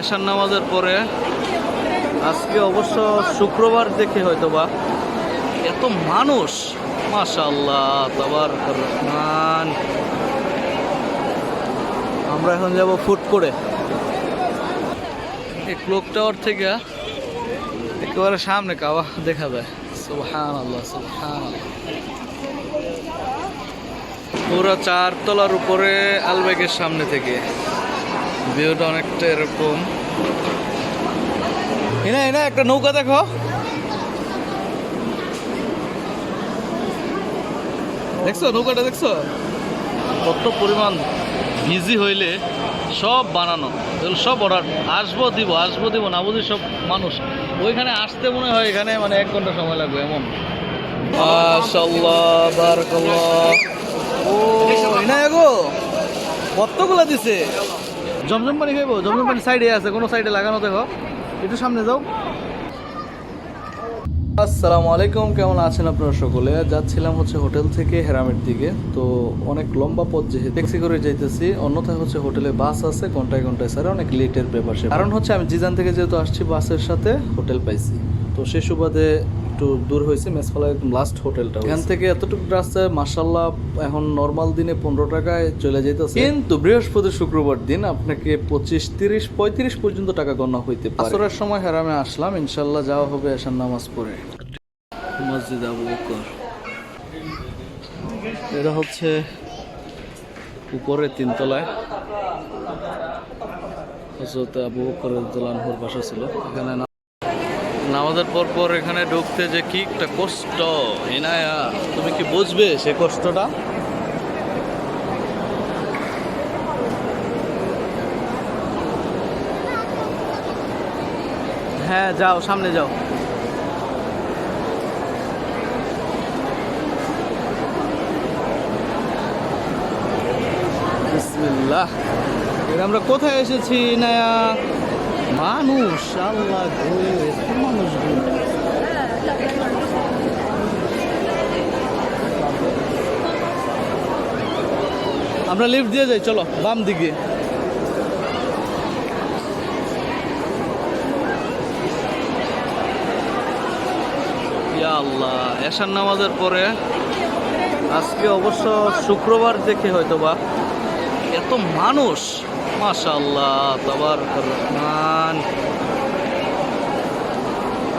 এশার নামাজের পরে আজকে অবশ্য শুক্রবার দেখে হয়তো বা এত মানুষ। মাশাল্লাহ তাবার রহমান আমরা এখন যাব ফুট করে। এই ক্লোক টাওয়ার থেকে একেবারে সামনে কাবা দেখা যায়। সুবহান আল্লাহ সুবহান পুরো চারতলার উপরে আলবেগের সামনে থেকে। ভিউটা অনেকটা এরকম। এনা এনা একটা নৌকা দেখো। দেখছ, নৌকাটা দেখছ? কত পরিমাণ বিজি হইলে সব বানানো। এগুলো সব অর্ডার আসব, দিব আসব, দিব, না বুঝি সব মানুষ। ওইখানে আসতে মনে হয় এখানে মানে এক ঘণ্টা সময় লাগবে, এমন। ও না গো কতগুলো দিছে? জমজম পানি খাইবো জমজম পানি সাইডে আছে কোনো সাইডে লাগানো দেখো। একটু সামনে যাও। আসসালামু আলাইকুম কেমন আছেন আপনারা সকলে? যাচ্ছিলাম হচ্ছে হোটেল থেকে হেরামের দিকে। তো অনেক লম্বা পথ যেহেতু ট্যাক্সি করে যাইতেছি। অন্যথায় হচ্ছে হোটেলে বাস আছে ঘন্টায় ঘন্টায় স্যার অনেক লেটের ব্যাপার। কারণ হচ্ছে আমি জিজান থেকে যেহেতু আসছি বাসের সাথে হোটেল পাইছি। তো সে সুবাদে একটু দূর হয়েছে। মেসফালা একদম লাস্ট হোটেলটা এখান থেকে এতটুকু রাস্তায় মাসাল্লাহ এখন নর্মাল দিনে পনেরো টাকায় চলে যেতেছে কিন্তু বৃহস্পতি শুক্রবার দিন আপনাকে পঁচিশ তিরিশ পঁয়ত্রিশ পর্যন্ত টাকা গণনা হইতে পারে। আসরের সময় হেরামে আসলাম ইনশাল্লাহ যাওয়া হবে এসার নামাজ পড়ে। মসজিদ আবু বকর। এটা হচ্ছে উপরে তিনতলায়। হজরত আবু দোলানহুর বাসা ছিল। এখানে নামাজের পর পর এখানে ঢুকতে যে কি একটা কষ্ট। এনায়া, তুমি কি বুঝবে সে কষ্টটা? হ্যাঁ যাও, সামনে যাও। আমরা কোথায় এসেছি নায়া মানুষ আল্লাহ মানুষ। আমরা লিফট দিয়ে যাই, চলো, বাম দিকে। আল্লাহ, এশার নামাজের পরে আজকে অবশ্য শুক্রবার দেখে হয়তো বা এত মানুষ। মাশাল্লাহ রহমান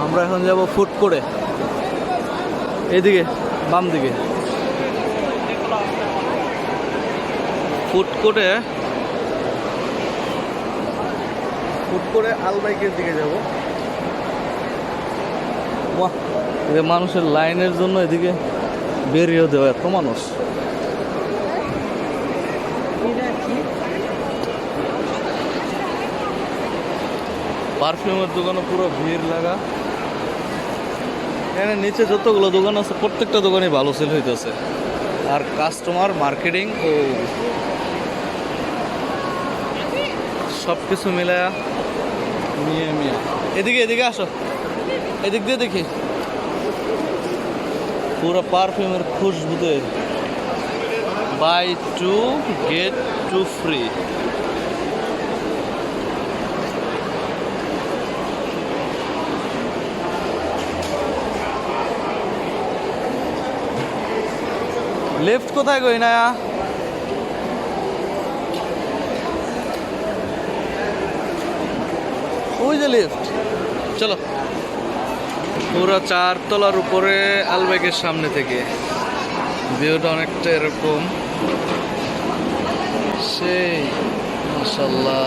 আমরা এখন যাব ফুট করে এদিকে বাম দিকে ফুট করে ফুট করে আলবাইকের দিকে যাব। বাহ মানুষের লাইনের জন্য এদিকে বেরিয়ে দেওয়া এত মানুষ। পারফিউমের দোকানে পুরো ভিড় লাগা। এখানে নিচে যতগুলো দোকান আছে, প্রত্যেকটা দোকানই ভালো সেল হইতেছে। আর কাস্টমার মার্কেটিং ও সব কিছু মিলায়া নিয়ে মিয়া এদিকে এদিকে আসো। এদিক দিয়ে দেখি। পুরো পারফিউমের খুশবুতে buy two get two free left কোথায় গই না ওই যে লিফট চলো। পুরো চার তলার উপরে আলবেগের সামনে থেকে। ভিউটা অনেকটা এরকম। সেই মাসাল্লাহ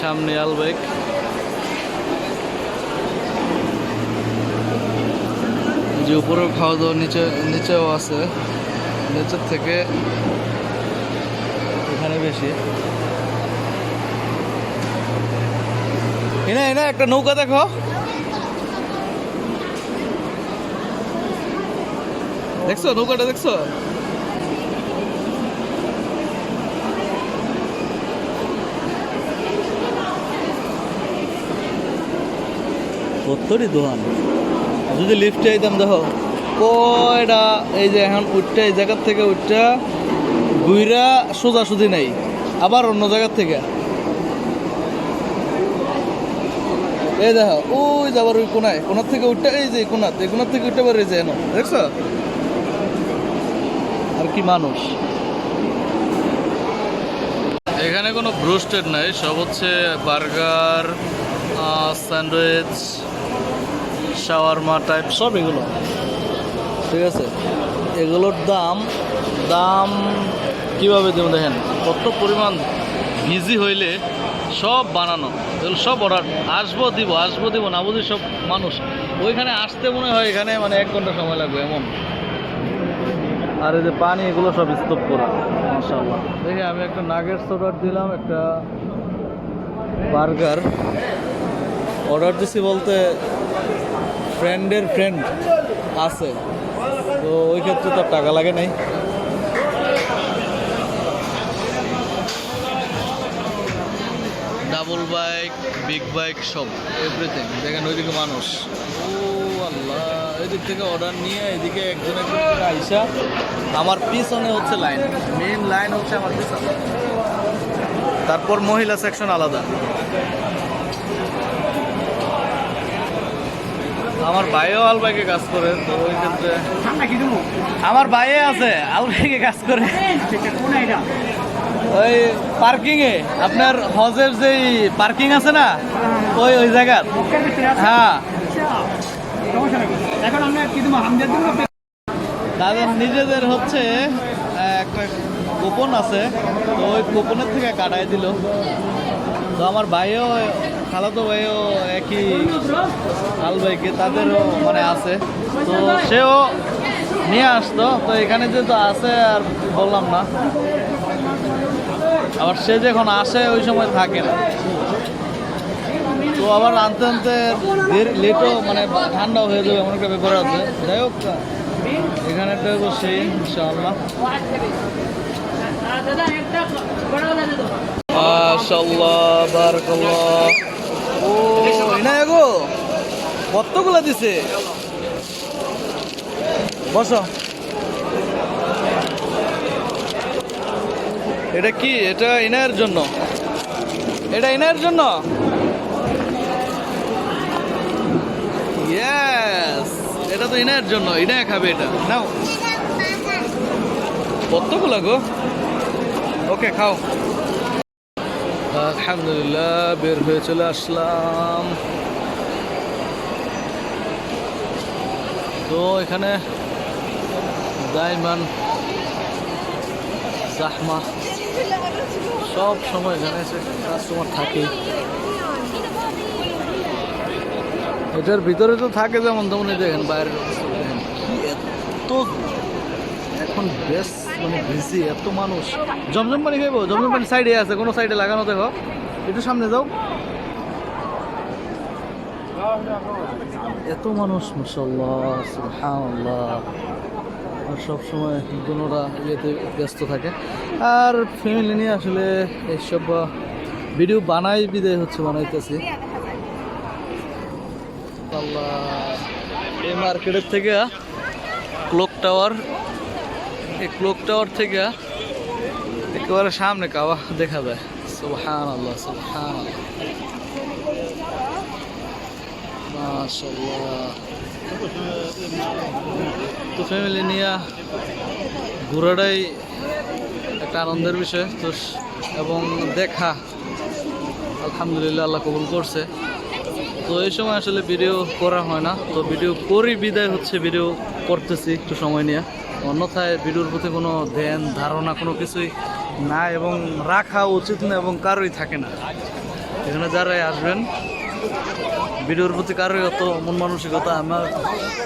সামনে আলবেগ। যে উপরেও খাওয়া দাওয়া নিচে, নিচেও আছে। নিচের থেকে এখানে বেশি। এনা এনা, একটা নৌকা দেখো। দেখছ? নৌকাটা দেখছ? কতটি দোকান। যদি লিফটে আইতাম, দেখো কয়টা এই যে এখন উঠটা এই জায়গার থেকে উঠটা গুইরা সোজাসুজি নাই, আবার অন্য জায়গার থেকে। এই দেখো, ওই যাবার ওই কোনায়, কোনার থেকে উঠতে, এই যে কোনার, এই কোনার থেকে উঠতে পারে যে দেখছ? আর কি মানুষ। এখানে কোনো ব্রোস্টেড নাই, সব হচ্ছে বার্গার স্যান্ডউইচ শাওয়ারমা টাইপ, সব এগুলো। ঠিক আছে? এগুলোর দাম দাম কীভাবে দেবো দেখেন? কত পরিমাণ বিজি হইলে সব বানানো। এগুলো সব অর্ডার আসব, দিব আসব, দিব, না বুঝি সব মানুষ। ওইখানে আসতে মনে হয় এখানে মানে এক ঘণ্টা সময় লাগবে, এমন। আর এই যে পানি, এগুলো সব স্তূপ করা, মাশাআল্লাহ। দেখি আমি একটা নাগেটস অর্ডার দিলাম, একটা বার্গার অর্ডার দিছি বলতে ফ্রেন্ডের ফ্রেন্ড আছে। তো ওই ক্ষেত্রে তো টাকা লাগে নাই। ডাবল বাইক বিগ বাইক সব। এভরিথিং দেখেন ওইদিকে মানুষ। ও আল্লাহ, এদিক থেকে অর্ডার নিয়ে এদিকে একজন একজন আইসা। আমার পিছনে হচ্ছে লাইন মেন লাইন হচ্ছে আমার পিছনে। তারপর মহিলা সেকশন আলাদা। আমার ভাইও আলবাইকে কাজ করে তো ওই ক্ষেত্রে আমার ভাইয়ে আছে আলবাইকে কাজ করে। ওই পার্কিং এ আপনার হজের যে পার্কিং আছে না ওই ওই জায়গার। হ্যাঁ। তাদের নিজেদের হচ্ছে কুপন আছে তো ওই কুপনের থেকে কাটাই দিল। তো আমার ভাইও, খালাতো ভাইও একই হাল ভাইকে, তাদেরও মানে আছে। তো সেও নিয়ে আসতো, তো এখানে যেহেতু আছে আর বললাম না। আবার সে যখন আসে, ওই সময় থাকে না। তো আবার আনতে আনতে লেটও মানে ঠান্ডাও হয়ে যাবে, এমন একটা ব্যাপার আছে। যাই হোক, এখানে তো বসে ইনশাআল্লাহ। মাশাআল্লাহ, বারাকাল্লাহ। ও ইনায়া গো কতগুলো দিছে? বসো। এটা কি? এটা ইনায়ের জন্য। এটা ইনায়ের জন্য? এটা তো ইনায়ের জন্য। ইনায়া খাবে এটা। নাও। কতগুলো গো? ওকে, খাও। আলহামদুলিল্লাহ, বের হয়ে চলে আসলাম। তো এখানে দাইমান জাহমা, সব সময় এখানে কাস্টমার থাকে। এটার ভিতরে তো থাকে যেমন তেমন দেখেন, বাইরের অবস্থা দেখেন, কি এত এখন বেশ মানে বিজি এত মানুষ। জমজম পানি খাইবো? জমজম পানি সাইডে আছে, কোনো সাইডে লাগানো দেখো। একটু সামনে যাও। এত মানুষ মাসাল্লাহ আর সবসময় দুনোরা ইয়েতে ব্যস্ত থাকে। আর ফ্যামিলি নিয়ে আসলে এইসব ভিডিও বানাই, বিদায় হচ্ছে, বানাইতেছি। এই মার্কেটের থেকে ক্লক টাওয়ার এই ক্লক টাওয়ার থেকে একেবারে সামনে কাবা দেখা যায়। সুবহান আল্লাহ সুবহান তো ফ্যামিলি নিয়ে ঘোরাটাই একটা আনন্দের বিষয়। তো এবং দেখা, আলহামদুলিল্লাহ আল্লাহ কবুল করছে। তো এই সময় আসলে ভিডিও করা হয় না। তো ভিডিও করি, বিদায় হচ্ছে ভিডিও করতেছি একটু সময় নিয়ে। অন্যথায় ভিডিওর প্রতি কোনো ধ্যান, ধারণা কোনো কিছুই না এবং রাখা উচিত না এবং কারোই থাকে না। এখানে যারাই আসবেন, ভিডিওর প্রতি কারোই অত মন মানসিকতা আমার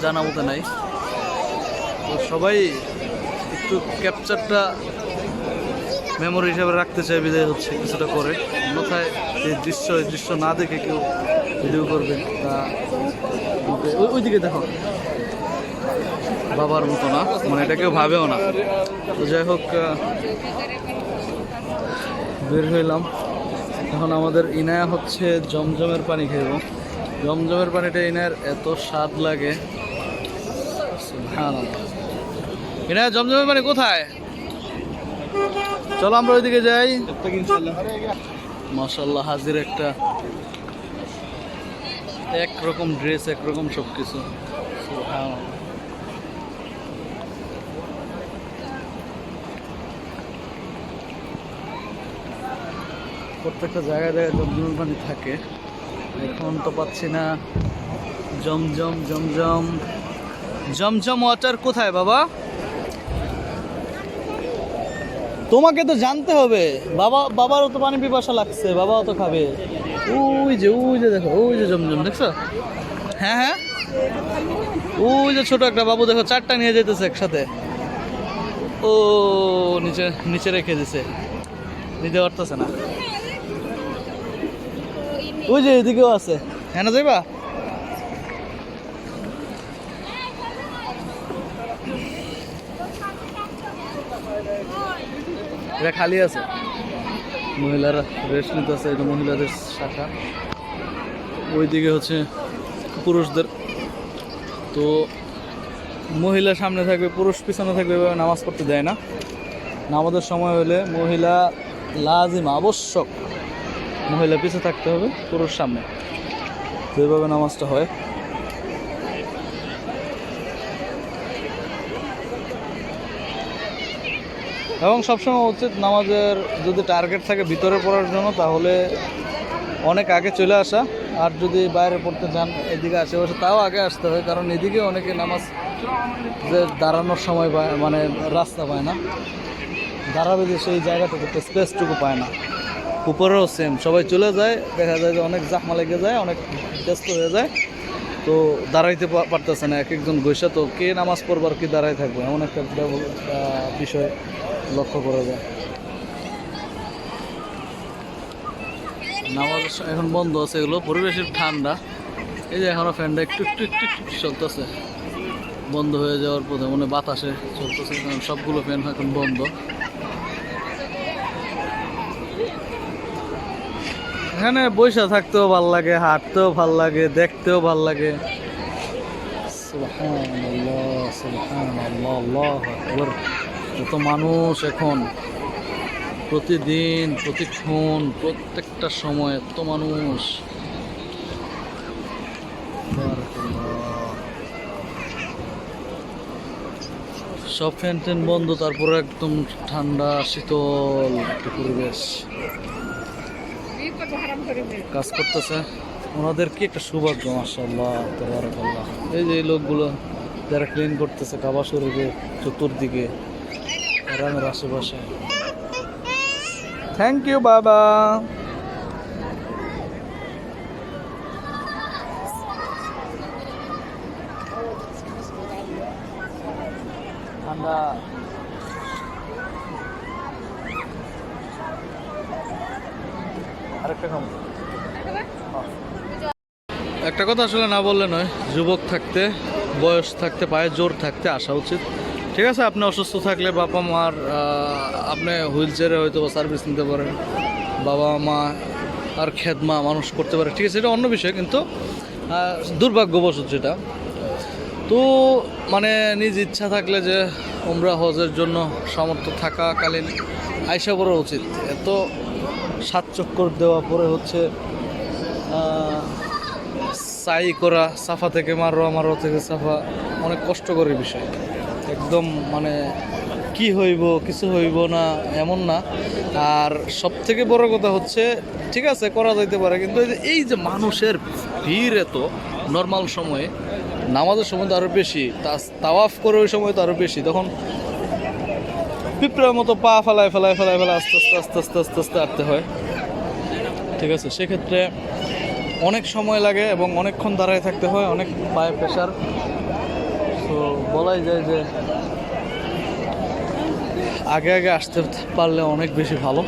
জানা মতো নাই। তো সবাই একটু ক্যাপচারটা মেমোরি হিসাবে রাখতে চাই, বিদায় হচ্ছে কিছুটা করে অন্যথায় এই দৃশ্য এই দৃশ্য না দেখে কেউ ভিডিও করবেন তা ওই- দিকে দেখো। বাবার মতো না মানে এটা কেউ ভাবেও না। তো যাই হোক বের হইলাম। এখন আমাদের ইনায়া হচ্ছে জমজমের পানি খাইব জমজমের পানিটা ইনার এত স্বাদ লাগে। ইনায়া, জমজমের পানি কোথায়? চলো আমরা ওইদিকে যাই। মাশাল্লাহ হাজির একটা একরকম ড্রেস একরকম সব কিছু প্রত্যেকটা জায়গায় জায়গায় জমজমের পানি থাকে। এখন তো পাচ্ছি না। জমজম জমজম। জমজম ওয়াটার কোথায় বাবা? তোমাকে তো জানতে হবে। বাবা বাবারও তো পানি পিপাসা লাগছে বাবাও তো খাবে। ওই যে ওই যে দেখো, ওই যে জমজম, দেখছ? হ্যাঁ হ্যাঁ। ওই যে ছোট একটা বাবু, দেখো, চারটা নিয়ে যেতেছে একসাথে। ও, নিচে নিচে রেখে দিছে। নিতে পারতেছে না। ওই যে এদিকেও আছে। হ্যাঁ যাইবা? এটা খালি আছে। মহিলারা রেস্ট নিতেছে, এটা মহিলাদের শাখা। ওইদিকে হচ্ছে পুরুষদের। তো মহিলা সামনে থাকবে, পুরুষ পিছনে থাকবে, এভাবে নামাজ পড়তে দেয় না। নামাজের সময় হলে মহিলা লাজিম, আবশ্যক। মহিলা পিছে থাকতে হবে পুরুষ সামনে। তো এইভাবে নামাজটা হয়। এবং সবসময় উচিত নামাজের যদি টার্গেট থাকে ভিতরে পড়ার জন্য তাহলে অনেক আগে চলে আসা। আর যদি বাইরে পড়তে চান এদিকে আশেপাশে তাও আগে আসতে হয়। কারণ এদিকে অনেকে নামাজ যে দাঁড়ানোর সময় পায় মানে রাস্তা পায় না। দাঁড়াবে যে সেই জায়গাটুকু স্পেসটুকু পায় না। উপরেও সেম সবাই চলে যায়, দেখা যায় যে অনেক জাকমা লেগে যায়, অনেক ব্যস্ত হয়ে যায়, তো দাঁড়াইতে পারতেছে না, এক একজন গৈসা তো কে নামাজ পড়বার কি দাঁড়াই থাকবে? এমন একটা বিষয় লক্ষ্য করা যায়। নামাজ এখন বন্ধ আছে এগুলো, পরিবেশের ঠান্ডা। এই যে এখনও ফ্যানটা একটু একটু একটু একটু চলতেছে। বন্ধ হয়ে যাওয়ার পথে মানে বাতাসে চলতেছে সবগুলো ফ্যান এখন বন্ধ। এখানে বৈশা থাকতেও ভালো লাগে, হাঁটতেও ভালো লাগে, দেখতেও ভালো লাগে। যত মানুষ এখন প্রতিদিন, প্রতিক্ষণ, প্রত্যেকটা সময় এত মানুষ। সব ফ্যান ট্যান বন্ধ, তারপরে একদম ঠান্ডা, শীতল একটা পরিবেশ। কাজ করতেছে। ওনাদের কি একটা সৌভাগ্য মাসাল্লাহ তবরাকাল্লাহ। এই যে লোকগুলো, যারা ক্লিন করতেছে, কাবা শরীফের চতুর্দিকে, গ্রামের আশেপাশে। থ্যাংক ইউ বাবা। ঠান্ডা। একটা কথা আসলে না বললে নয়, যুবক থাকতে, বয়স থাকতে, পায়ে জোর থাকতে আসা উচিত। ঠিক আছে, আপনি অসুস্থ থাকলে বাবা মার আপনি হুইল চেয়ারে হয়তো সার্ভিস নিতে পারেন। বাবা মা আর খেদমা মানুষ করতে পারে। ঠিক আছে, এটা অন্য বিষয়, কিন্তু দুর্ভাগ্যবশত যেটা। তো মানে নিজ ইচ্ছা থাকলে যে উমরা হজের জন্য সামর্থ্য থাকাকালীন আইসা করা উচিত। এত সাত চক্কর দেওয়া পরে হচ্ছে সাই করা, সাফা থেকে মারোয়া মারোয়া থেকে সাফা, অনেক কষ্টকর বিষয়। একদম মানে কি হইব, কিছু হইব না, এমন না। আর সব থেকে বড় কথা হচ্ছে, ঠিক আছে, করা যাইতে পারে, কিন্তু এই যে- মানুষের ভিড় এত নর্মাল সময়ে, নামাজের সময় তো আরও বেশি তাওয়াফ করে ওই সময় তো আরও বেশি। তখন পিঁপড়ার মতো পা ফেলায় ফেলায় ফেলায় ফেলায় আস্তে আস্তে আস্তে আস্তে আস্তে আস্তে আটতে হয়। ঠিক আছে, সেক্ষেত্রে অনেক সময় লাগে এবং অনেকক্ষণ দাঁড়ায় থাকতে হয়, অনেক পায়ে প্রেশার তো বলাই যায় যে আগে আগে আসতে পারলে অনেক বেশি ভালো।